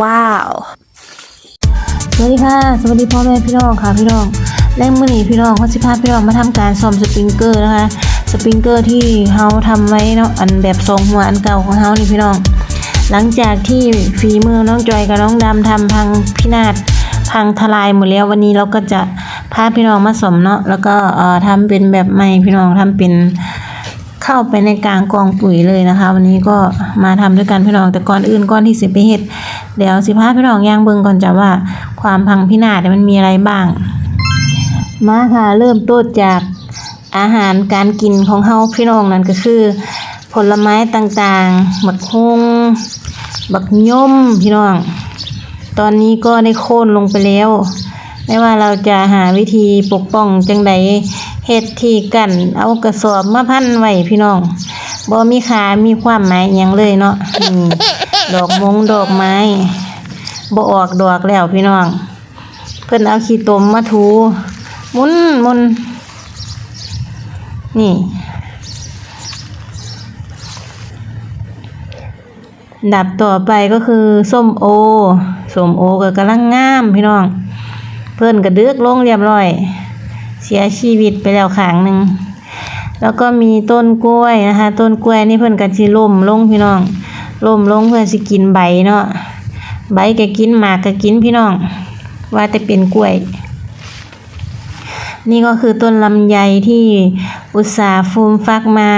ว้าว สวัสดีค่ะ สวัสดีพ่อแม่พี่น้องค่ะพี่น้องแรงมือหนีพี่น้องเขาสิพาพี่น้องมาทำการซ่อมสปริงเกอร์นะคะ สปริงเกอร์ที่เฮาทำไว้เนาะอันแบบทรงหัวอันเก่าของเฮานี่พี่น้อง หลังจากที่ฝีมือน้องจอยกับน้องดำทำพังพินาศพังทลายหมดแล้ววันนี้เราก็จะพาพี่น้องมาสมเนาะแล้วก็เอ่อทำเป็นแบบใหม่พี่น้องทำเป็น เข้าไปในกลางกองปุ๋ยเลยนะคะ วันนี้ก็มาทำด้วยกันพี่น้องแต่ก่อนอื่นก่อนที่สิไปเฮ็ดเดี๋ยวสิพาพี่น้องย่างเบิ่งก่อนจ้ะว่า ความพังพินาศมันมีอะไรบ้าง มาค่ะเริ่มต้นจากอาหารการกินของเฮาพี่น้องนั่นก็คือ ผลไม้ต่างๆบักฮงบักย่มพี่น้อง ตอนนี้ก็ได้โค่นลงไปแล้ว ไม่ว่าเราจะหาวิธีปกป้องจังใด เฮ็ดที่กัน เอากระสอบมาพันไว้พี่น้องบ่มีขามีความหมายอิหยังเลยเนาะนี่ดอกมงดอกไม้บ่ออกดอกแล้วพี่น้อง เพิ่นเอาขี้ตมมาถูมุนมุนนี่ดับต่อไปก็คือส้มโอส้มโอก็กำลังงามพี่น้อง เพื่อนกระดึกลงเรียบร้อย เสียชีวิตไปแล้วขางหนึ่งแล้วก็มีต้นกล้วยนะคะ ต้นกล้วยนี่เพื่อนกันสิล่มลงพี่น้องล่มลงเพื่อนสิกินใบเนาะใบก็กินหมากก็กินพี่น้อง ว่าแต่เป็นกล้วย นี่ก็คือต้นลำไยที่อุตสาห์ฟูมฟักมา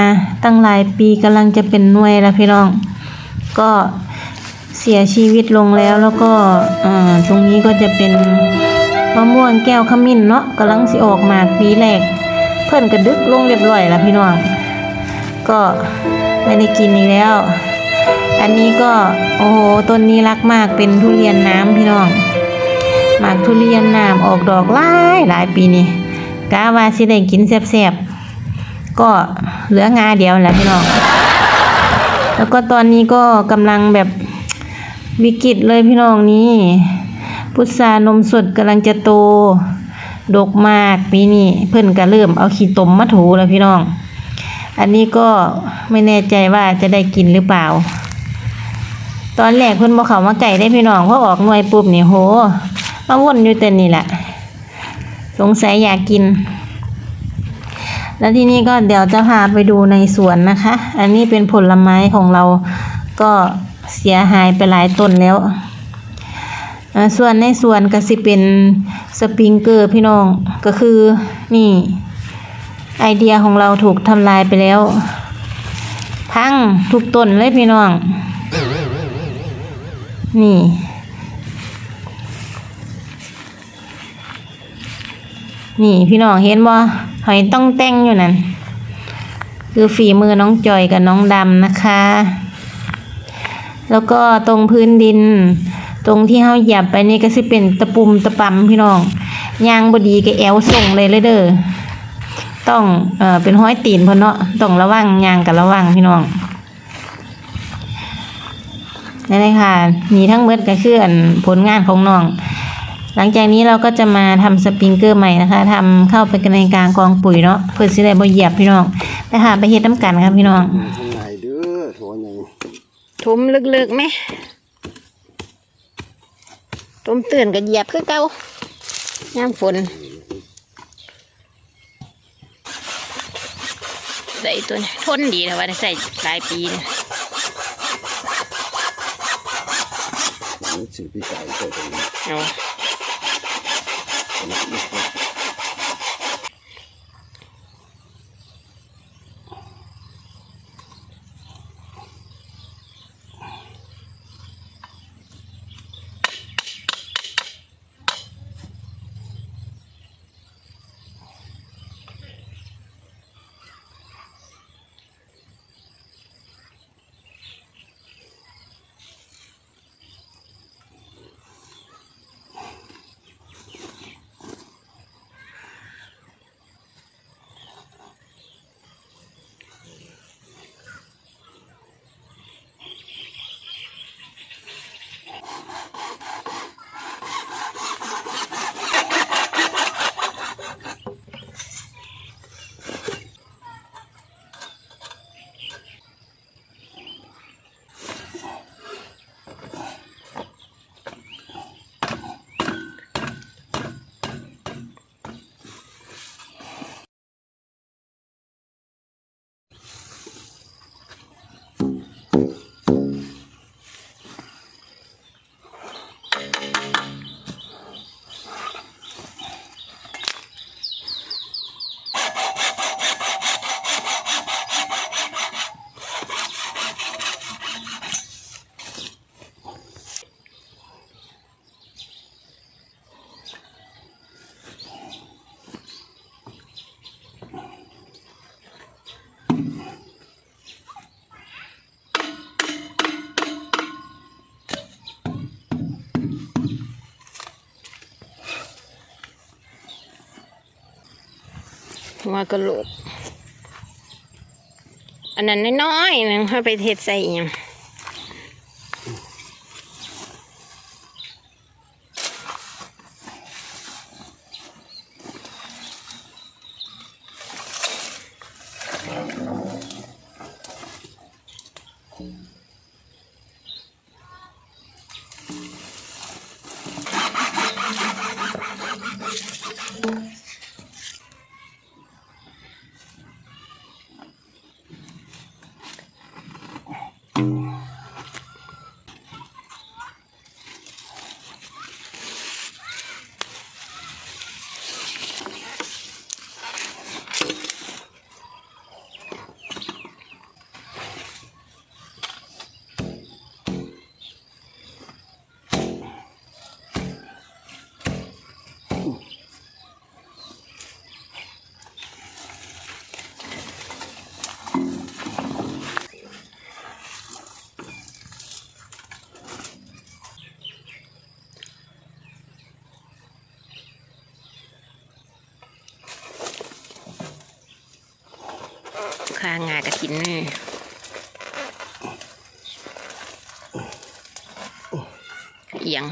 ตั้งหลายปีกำลังจะเป็นหน่วยแล้วพี่น้อง ก็เสียชีวิตลงแล้วแล้วก็อ่าตรงนี้ก็จะเป็น มะม่วงแก้วขมิ้นเนาะกำลังสิออกมากปีแรก เพิ่นกระดึกลงเรียบร้อยแล้วพี่น้อง ก็ไม่ได้กินอีกแล้ว อันนี้ก็โอ้โหต้นนี้รักมากเป็นทุเรียนน้ำพี่น้องหมากทุเรียนน้ำออกดอกหลายหลายปีนี่กะว่าสิได้กินแซ่บๆก็เหลืองาเดียวแหล้วพี่น้อง แล้วก็ตอนนี้ก็กำลังแบบวิกฤตเลยพี่น้องนี่ พุทรานมสดกำลังจะโต ดกมากปีนี้เพิ่นก็เริ่มเอาขี้ตมมาถูแล้วพี่น้อง อันนี้ก็ไม่แน่ใจว่าจะได้กินหรือเปล่า ตอนแรกเพิ่นบ่เขามาไก่ได้พี่น้องเพราะออกหน่วยปุ๊บนี่โหมาวนอยู่แต่นี่แหละ สงสัยอยากกิน แล้วที่นี่ก็เดี๋ยวจะพาไปดูในสวนนะคะ อันนี้เป็นผลไม้ของเราก็เสียหายไปหลายต้นแล้ว ส่วนในส่วนก็สิเป็นสปริงเกอร์พี่น้องก็คือนี่ ไอเดียของเราถูกทำลายไปแล้ว พังทุกต้นเลยพี่น้อง นี่นี่พี่น้องเห็นบ่หอยต้องแต่งอยู่นั่น คือฝีมือน้องจอยกับน้องดำนะคะ แล้วก็ตรงพื้นดิน ตรงที่เฮาเหยียบไปนี่ก็สิเป็นตะปุ่มตะปำพี่น้องยางบดีก็แอวส่งเลยเลยเด้อต้องเอ่อเป็นห้อยตีนเพิ่นเนาะต้องระวังยางกับระวังพี่น้องนี่เลยค่ะมีทั้งเบิดก็คืออันผลงานของน้อง หลังจากนี้เราก็จะมาทำสปริงเกอร์ใหม่นะคะทำเข้าไปในกลางกองปุ๋ยเนาะเพื่อสิได้บ่เหยียบพี่น้องไปหาไปเฮ็ดน้ำกันครับพี่น้องทางไหนเด้อโถใหญ่ทุมลึกๆไหม ทุมตื่นก็เหยียบคือเก่าย่ามฝนใส่ตัวนี้ทนดีนะว่าได้ใส่หลายปีเนี่ยนี่สื่อพี่ไก่ตัวนี้เอา หัวกระโหลก อันนั้นน้อยๆนึงเขาไปเทศใส่อหยังางากระถินนี่เอียง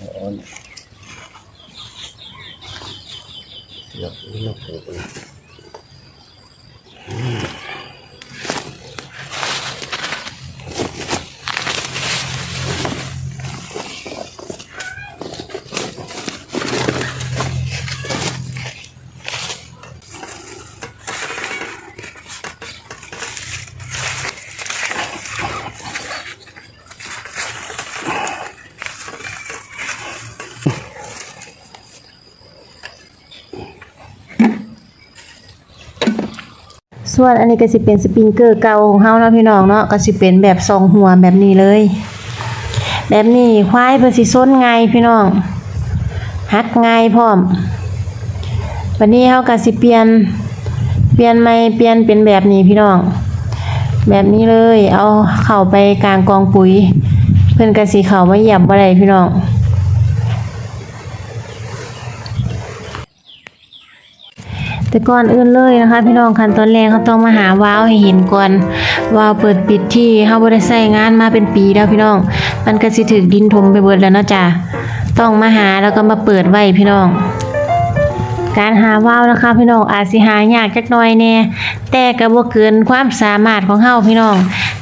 อ่อนอยากนี่นะผมเลย ส่วนอันนี้ก็สิเป็นสปริงเกอร์เก่าของเฮาเนาะพี่น้องเนาะก็สิเป็นแบบทรงหัวแบบนี้เลย แบบนี้ควายเพิ่นสิซนไงพี่น้องหักไงพร้อมวันนี้เฮาก็สิเปลี่ยนเปลี่ยนใหม่เปลี่ยนเป็นแบบนี้พี่น้อง แบบนี้เลย เอาเข้าไปกลางกองปุ๋ย เพิ่นก็สิเข้ามาเหยียบบ่ได้พี่น้อง แต่ก่อนอื่นเลยนะคะ พี่น้องขั้นตอนแรกเขาต้องมาหาวาล์วให้เห็นก่อนวาล์วเปิดปิดที่เฮาบ่ได้ใช้งานมาเป็นปีแล้วพี่น้อง มันก็สิถึกดินถมไปเบิดแล้วเนาะจ้ะต้องมาหาแล้วก็มาเปิดไว้พี่น้อง การหาวาวนะคะพี่น้องอาจสิหายากจักหน่อยแน่แต่ก็บ่เกินความสามารถของเฮาพี่น้อง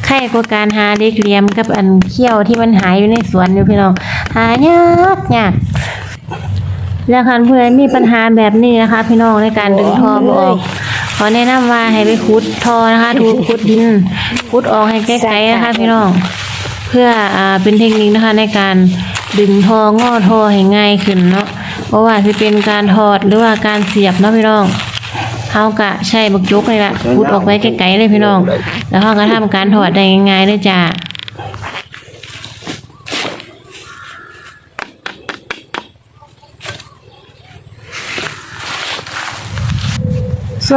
ใครกว่าการหาเด็กเลียมกับอันเขี้ยวที่มันหายอยู่ในสวนอยู่พี่น้อง หายากยาก แล้วคันผู้ใดมีปัญหาแบบนี้นะคะ พี่น้องในการดึงท่อบ่ออกขอแนะนำว่าให้ไปขุดท่อนะคะถูขุดดินขุดออกให้ไกลๆนะคะพี่น้องเพื่ออ่าเป็นเทคนิคนะคะในการดึงท่องอท่อให้ง่ายขึ้นเนาะเพราะว่าจะเป็นการถอดหรือว่าการเสียบเนาะพี่น้องเฮากะใช้บักยกนี่แหละขุดออกไปไกลๆเลยพี่น้อง แล้วเฮาก็ทำการถอดได้ง่ายๆเลยจ้า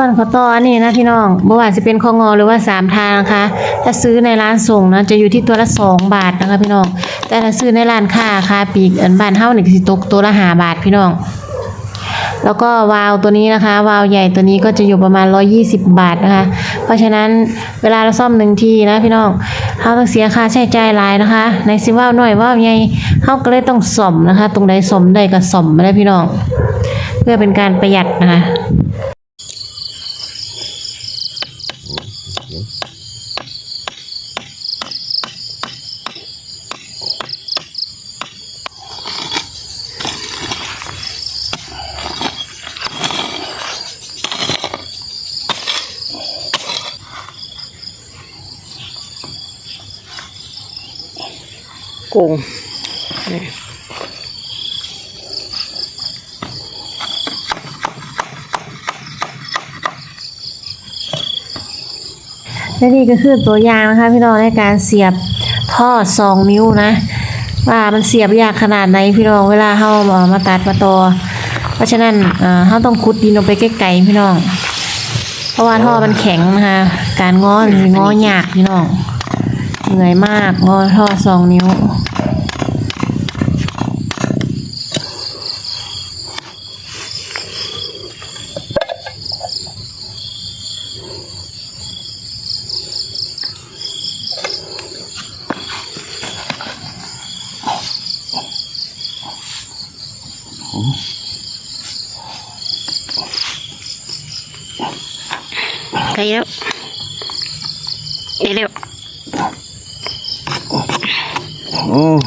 ส่วนข้าวต้ออันนี้นะพี่น้องบ่ว่าจะเป็นข้าวงอหรือว่าสามทางนะคะ ถ้าซื้อในร้านส่งนะจะอยู่ที่ตัวละสองบาทนะคะพี่น้อง แต่ถ้าซื้อในร้านค้าคาปีกอันบ้านเฮานี่ก็สิตกตัวละห้าบาทพี่น้อง แล้วก็วาล์วตัวนี้นะคะ วาล์วใหญ่ตัวนี้ก็จะอยู่ประมาณ 120 บาทนะคะ เพราะฉะนั้นเวลาเราซ่อมหนึ่งทีนะพี่น้องเฮาต้องเสียค่าใช้จ่ายหลายนะคะในสิว่าวน้อยว่าวใหญ่เฮาก็เลยต้องซ่อมนะคะ ตรงใดซ่อมได้ก็ซ่อมไปเลยพี่น้อง เพื่อเป็นการประหยัดนะคะ กงนี่และนี่ก็คือตัวอย่างนะคะพี่น้องในการเสียบท่อสองนิ้วนะ ว่ามันเสียบยากขนาดไหนพี่น้องเวลาเฮามามาตัดมาต่อเพราะฉะนั้นเออเฮาต้องขุดดินลงไปไกลๆพี่น้อง เพราะว่าท่อมันแข็งนะคะการง้อนี่ง้อยากพี่น้อง เหนื่อยมากงอท่อสองนิ้ว ใกล้แล้วได้แล้ว อืม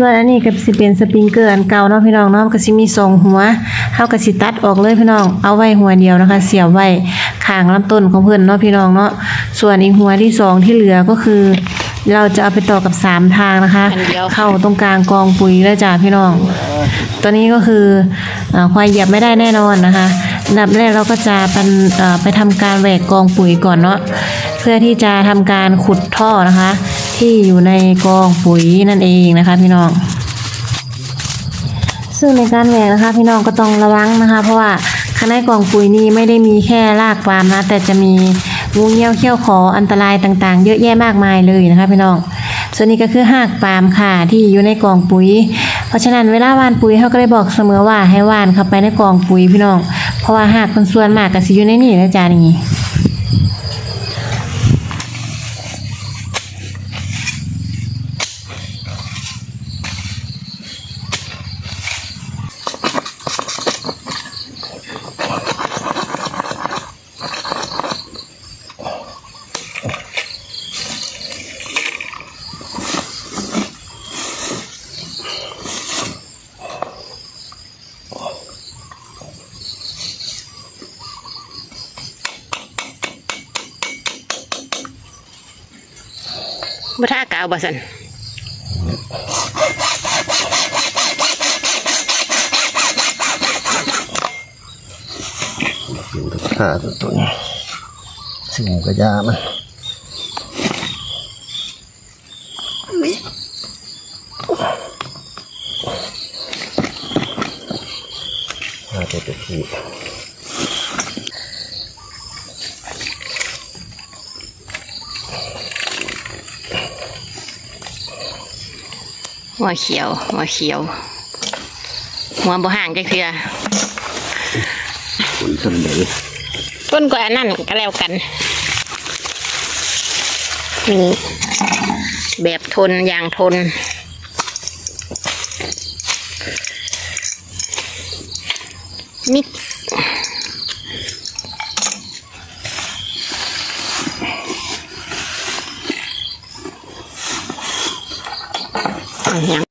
ส่วนอันนี้ก็สิเป็นสปริงเกอร์อันเก่าเนาะพี่น้องเนาะก็สิมีสองหัวเฮาก็สิตัดออกเลยพี่น้อง เอาไว้หัวเดียวนะคะ เสียบไว้ข้างลำต้นของเพิ่นเนาะพี่น้องเนาะ ส่วนอีกหัวที่สองที่เหลือก็คือ เราจะเอาไปต่อกับสามทางนะคะอันเดียวเข้าตรงกลางกองปุ๋ยแล้วจ้าพี่น้อง ตัวนี้ก็คืออาควายเหยียบไม่ได้แน่นอนนะคะอันดับแรกเราก็จะเป็นเอ่อไปทำการแหวกกองปุ๋ยก่อนเนาะเพื่อที่จะทำการขุดท่อนะคะ ที่อยู่ในกองปุ๋ยนั่นเองนะคะ พี่น้อง ซึ่งในการแหวกนะคะ พี่น้องก็ต้องระวังนะคะ เพราะว่าข้างในกล่องปุ๋ยนี้ไม่ได้มีแค่รากปาล์มนะ แต่จะมีงูเงี้ยวเขี้ยวขออันตรายต่างๆ เยอะแยะมากมายเลยนะคะ พี่น้อง ส่วนนี้ก็คือหากปาล์มค่ะที่อยู่ในกล่องปุ๋ย เพราะฉะนั้นเวลาหว่านปุ๋ยเขาก็เลยบอกเสมอว่าให้หว่านเข้าไปในกล่องปุ๋ยพี่น้อง เพราะว่าหากคนส่วนมากก็สิอยู่ในนี่นะจ๊ะนี่ บ่ท่ากาวบ่สัน อยู่ตะขาตัวตัวนี้สิ่งกระยามันขาตัวตัวที่ หัวเขียว หัวเขียว หัวบ่ห่างจักเทื่อผลสำเร็จต้นกว่าอันนั่นก็แล้วกันนี่แบบทนอย่างทน มิด เ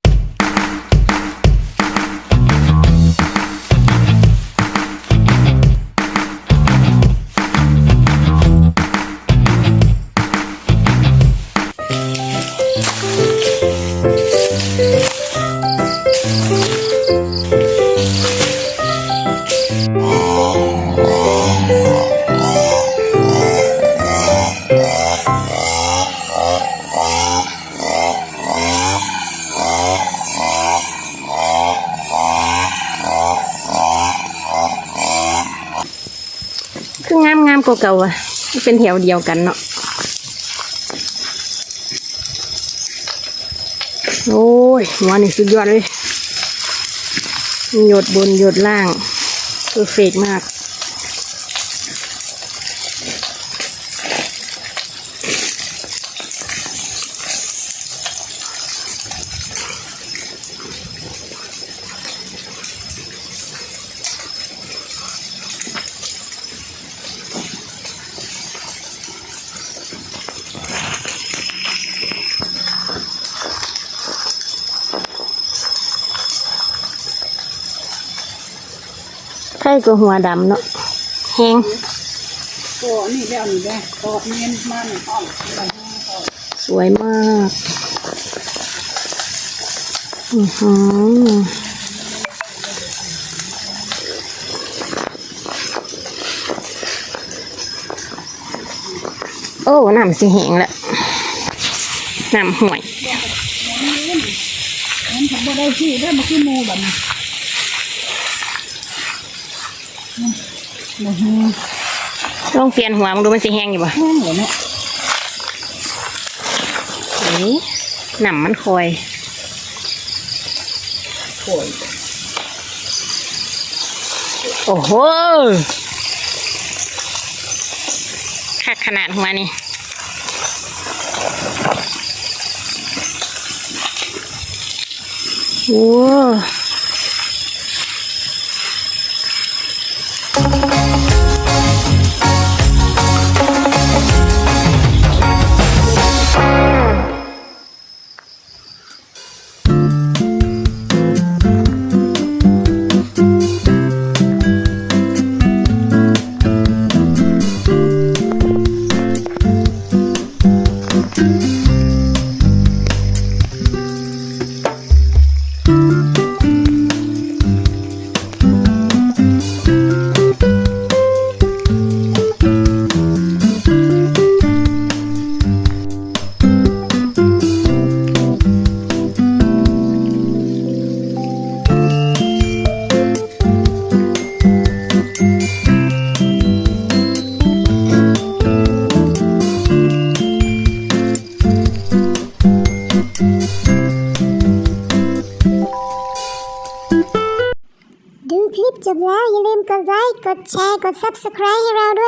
เก่าอะเป็นแถวเดียวกันเนาะโอ้ยหัวนี่สุดยอดเลยมีหยดบนหยดล่างเพอร์เฟกมาก ใช่ก็หัวดำเนาะแห้งโอ้นี่แล้วนี่แด้โอ้เน้นมาหนึ่งห้องไปห้องห้องสวยมากอือหือโอ้น้ำสิแห้งแล้วน้ำห่วยมันทำบ่ได้ที่ได้มาขึ้นโมแบบนี้ ลองเปลี่ยนหัวมึงดูมันสิแห้งอยู่ป่แห้งหมดเนี่ยนี่หนำมันคอยคอยโอ้โหคักขนาดหัวนี่โอ้ ด Subscribe ใ